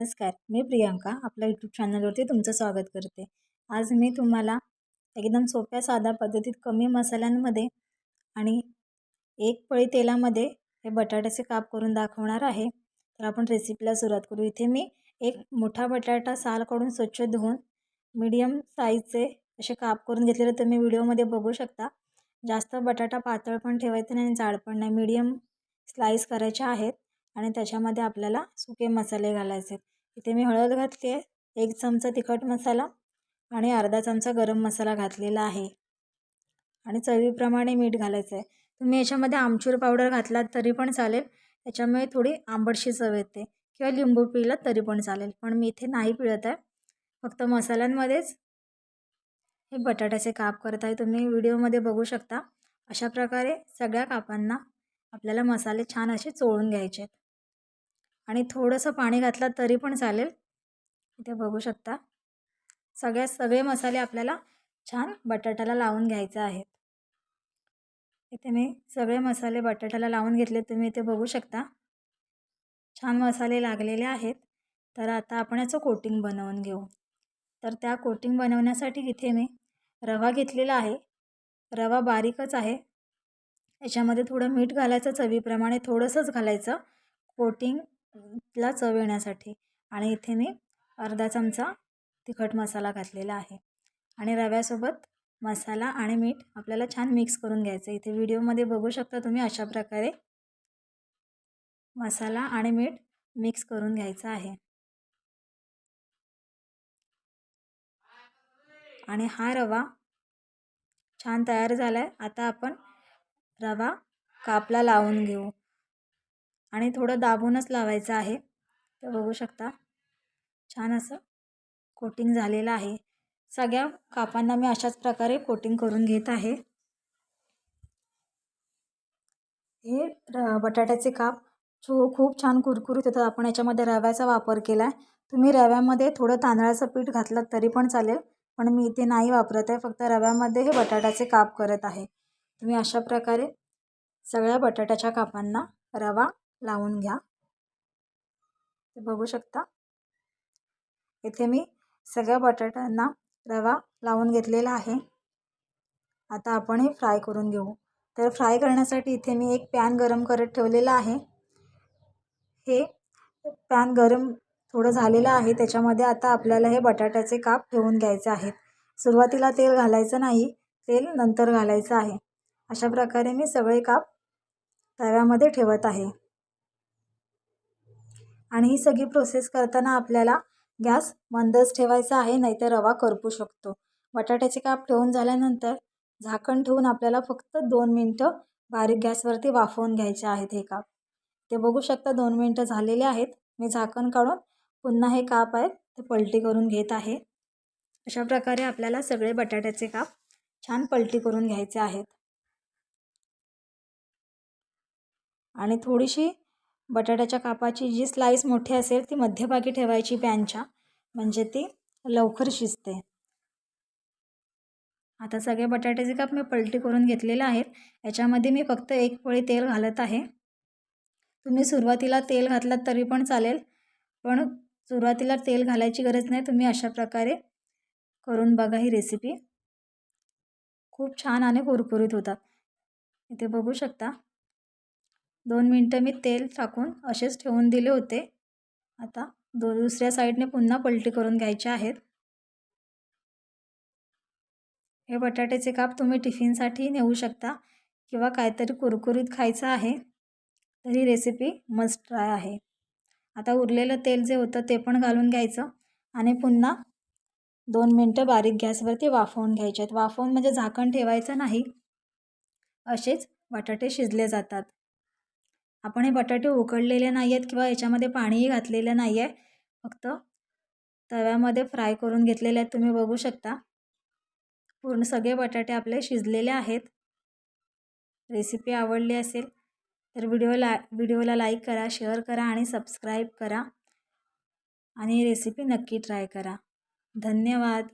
नमस्कार मी प्रियांका आपल्या यूट्यूब चॅनलवरती तुमचं स्वागत करते. आज मी तुम्हाला एकदम सोप्या साध्या पद्धतीत कमी मसाल्यांमध्ये आणि एक पळी तेलामध्ये हे बटाट्याचे काप करून दाखवणार आहे. तर आपण रेसिपीला सुरुवात करू. इथे मी एक मोठा बटाटा साल काढून स्वच्छ धुवून मीडियम साईजचे असे काप करून घेतलेले तुम्ही व्हिडिओमध्ये बघू शकता. जास्त बटाटा पातळ पण ठेवायचं नाही आणि जाड पण नाही. मीडियम स्लाईस करायचे आहेत. आणि त्याच्यामध्ये आपल्याला सुके मसाले घालायचे इथे मी हळद घातली आहे एक चमचा तिखट मसाला आणि अर्धा चमचा गरम मसाला घातलेला आहे. आणि चवीप्रमाणे मीठ घालायचं आहे. तुम्ही याच्यामध्ये आमचूर पावडर घातलात तरी पण चालेल. त्याच्यामुळे थोडी आंबटशी चव येते. किंवा लिंबू पिळलात तरी पण चालेल. पण मी इथे नाही पिळत आहे. फक्त मसाल्यांमध्येच हे बटाट्याचे काप करत आहे. तुम्ही व्हिडिओमध्ये बघू शकता. अशा प्रकारे सगळ्या कापांना आपल्याला मसाले छान असे चोळून घ्यायचे आहेत. आणि थोडंसं पाणी घातलं तरी पण चालेल. इथे बघू शकता. सगळ्या सगळे मसाले आपल्याला छान बटाट्याला लावून घ्यायचे आहेत. इथे मी सगळे मसाले बटाट्याला लावून घेतले तुम्ही इथे बघू शकता. छान मसाले लागलेले आहेत. तर आता आपण याचं कोटिंग बनवून घेऊ. तर त्या कोटिंग बनवण्यासाठी इथे मी रवा घेतलेला आहे. रवा बारीकच आहे. याच्यामध्ये थोडं मीठ घालायचं चवीप्रमाणे थोडंसंच घालायचं. कोटिंग ला चव येण्यासाठी. आणि इथे मी अर्धा चमचा तिखट मसाला घातलेला आहे. आणि रव्यासोबत मसाला आणि मीठ आपल्याला छान मिक्स करून घ्यायचं इथे व्हिडिओमध्ये बघू शकता तुम्ही अशा प्रकारे मसाला आणि मीठ मिक्स करून घ्यायचं आहे. आणि हा रवा छान तयार झाला आहे आता आपण रवा कापला लावून घेऊ. आणि थोडं दाबूनच लावायचं आहे. तर बघू शकता. छान असं कोटिंग झालेलं आहे. सगळ्या कापांना मी अशाच प्रकारे कोटिंग करून घेत आहे. हे र बटाट्याचे काप छो खूप छान कुरकुरीत होतात. आपण याच्यामध्ये रव्याचा वापर केला आहे तुम्ही रव्यामध्ये थोडं तांदळाचं पीठ घातलं तरी पण चालेल. पण मी इथे नाही वापरत आहे. फक्त रव्यामध्ये हे बटाट्याचे काप करत आहे. तुम्ही अशा प्रकारे सगळ्या बटाट्याच्या कापांना रवा लावून घ्या. ते बघू शकता. इथे मी सगळ्या बटाट्यांना रवा लावून घेतलेला आहे. आता आपण हे फ्राय करून घेऊ. तर फ्राय करण्यासाठी इथे मी एक पॅन गरम करत ठेवलेला आहे. हे पॅन गरम थोडं झालेलं आहे. त्याच्यामध्ये आता आपल्याला हे बटाट्याचे काप ठेवून घ्यायचे आहेत. सुरुवातीला तेल घालायचं नाही. तेल नंतर घालायचं आहे. अशा प्रकारे मी सगळे काप तव्यामध्ये ठेवत आहे. आणि ही सगळी प्रोसेस करताना आपल्याला गॅस मंदच ठेवायचा आहे नाहीतर रवा करपू शकतो. बटाट्याचे काप ठेवून झाल्यानंतर झाकण ठेवून आपल्याला फक्त दोन मिनटं बारीक गॅसवरती वाफवून घ्यायचे आहेत हे काप. ते बघू शकता दोन मिनटं झालेले आहेत. मी झाकण काढून पुन्हा हे काप आहेत ते पलटी करून घेत आहे. अशा प्रकारे आपल्याला सगळे बटाट्याचे काप छान पलटी करून घ्यायचे आहेत. आणि थोडीशी बटाट्याच्या कापाची जी स्लाईस मोठी असेल ती मध्यभागी ठेवायची पॅनच्या. म्हणजे ती लवकर शिजते. आता सगळे बटाट्याचे काप मी पलटी करून घेतलेले आहेत याच्यामध्ये मी फक्त एक पोळी तेल घालत आहे. तुम्ही सुरुवातीला तेल घातलात तरी पण चालेल पण सुरुवातीला तेल घालायची गरज नाही. तुम्ही अशा प्रकारे करून बघा ही रेसिपी खूप छान आणि कुरकुरीत होतात इथे बघू शकता. दोन मिनटं मी तेल टाकून असेच ठेवून दिले होते. आता दो दुसऱ्या साईडने पुन्हा पलटी करून घ्यायचे आहेत. हे बटाट्याचे काप तुम्ही टिफिनसाठी नेऊ शकता किंवा काहीतरी कुरकुरीत खायचं आहे तर ही रेसिपी मस्ट ट्राय आहे. आता उरलेलं तेल जे होतं ते पण घालून घ्यायचं आणि पुन्हा दोन मिनटं बारीक गॅसवरती वाफवून घ्यायचे आहेत. वाफवून म्हणजे झाकण ठेवायचं नाही असेच बटाटे शिजले जातात. आपण हे बटाटे उकडलेले नाही आहेत किंवा याच्यामध्ये पाणीही घातलेलं नाही आहे फक्त तव्यामध्ये फ्राय करून घेतलेले आहेत. तुम्ही बघू शकता. पूर्ण सगळे बटाटे आपले शिजलेले आहेत. रेसिपी आवडली असेल तर व्हिडिओला व्हिडिओला लाईक करा शेअर करा आणि सबस्क्राईब करा. आणि रेसिपी नक्की ट्राय करा. धन्यवाद.